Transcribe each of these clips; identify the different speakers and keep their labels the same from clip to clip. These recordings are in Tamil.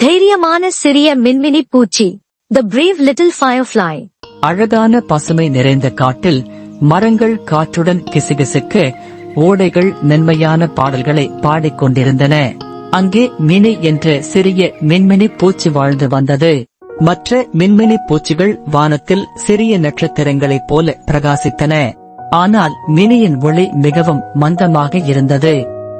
Speaker 1: தைரியமான சிறிய மின்மினி பூச்சி த பிரேவ் லிட்டில் ஃபயர்ஃபிளை
Speaker 2: அழகான பசுமை நிறைந்த காட்டில் மரங்கள் காற்றுடன் கிசுகிசுக்க ஓடைகள் மென்மையான பாடல்களை பாடிக்கொண்டிருந்தன அங்கே மினி என்ற சிறிய மின்மினி பூச்சி வாழ்ந்து வந்தது. மற்ற மின்மினி பூச்சிகள் வானத்தில் சிறிய நட்சத்திரங்களைப் போல பிரகாசித்தன. ஆனால் மினியின் ஒளி மிகவும் மந்தமாக இருந்தது.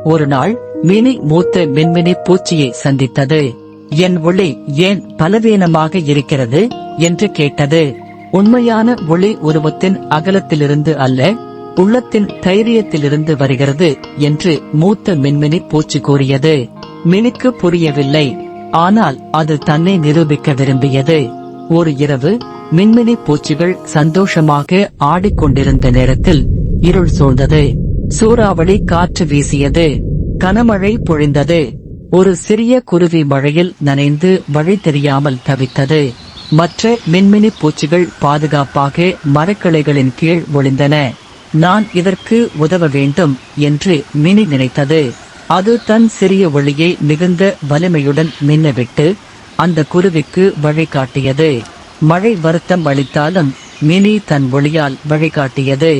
Speaker 2: ஒரு நாள் மினி மூத்த மின்மினி பூச்சியை சந்தித்தது. என் ஒளி ஏன் பலவீனமாக இருக்கிறது? என்று கேட்டது. உண்மையான ஒளி உருவத்தின் அகலத்திலிருந்து அல்ல உள்ளத்தின் தைரியத்திலிருந்து வருகிறது என்று மூத்த மின்மினி பூச்சி கூறியது. மினிக்கு புரியவில்லை ஆனால் அது தன்னை நிரூபிக்க விரும்பியது. ஒரு இரவு மின்மினி பூச்சிகள் சந்தோஷமாக ஆடிக்கொண்டிருந்த நேரத்தில் இருள் சூழ்ந்தது. சூறாவளி காற்று வீசியது. கனமழை பொழிந்தது. ஒரு சிறிய குருவி மழையில் நனைந்து வழி தெரியாமல் தவித்தது. மற்ற மின்மினி பூச்சிகள் பாதுகாப்பாக மரக்கிளைகளின் கீழ் ஒளிந்தன. நான் இதற்கு உதவ வேண்டும் என்று மினி நினைத்தது. அது தன் சிறிய ஒளியை மிகுந்த வலிமையுடன் மின்னவிட்டு அந்த குருவிக்கு வழிகாட்டியது மழை வருத்தம் அளித்தாலும் மினி தன் ஒளியால் வழிகாட்டியது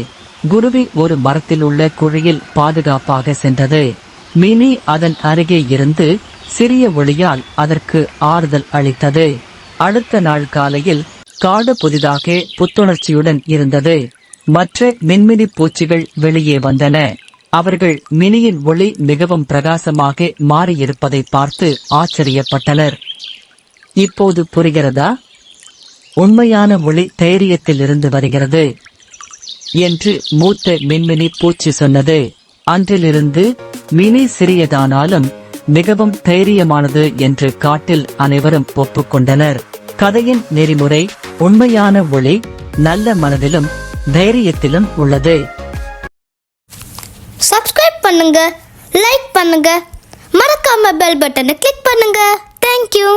Speaker 2: குருவி ஒரு மரத்தில் உள்ள குழியில் பாதுகாப்பாக சென்றது. மினி அதன் அருகே இருந்து சிறிய ஒளியால் அதற்கு ஆறுதல் அளித்தது. அடுத்த நாள் காலையில் காடு புதிதாக புத்துணர்ச்சியுடன் இருந்தது. மற்ற மின்மினி பூச்சிகள் வெளியே வந்தன. அவர்கள் மினியின் ஒளி மிகவும் பிரகாசமாக மாறியிருப்பதை பார்த்து ஆச்சரியப்பட்டனர். இப்போது புரிகிறதா? உண்மையான ஒளி தைரியத்தில் இருந்து வருகிறது. என்று மூத்த மின்மினி பூச்சி சொன்னது. அன்றிலிருந்து மினி சிறியதானாலும் மிகவும் தைரியமானது என்று காட்டில் அனைவரும் ஒப்புக்கொண்டனர் கதையின் நெறிமுறை உண்மையான ஒளி நல்ல மனதிலும் தைரியத்திலும் உள்ளது.
Speaker 3: சப்ஸ்கிரைப் பண்ணுங்க லைக் பண்ணுங்க மறக்காம பெல் பட்டனை கிளிக் பண்ணுங்க. தேங்க்யூ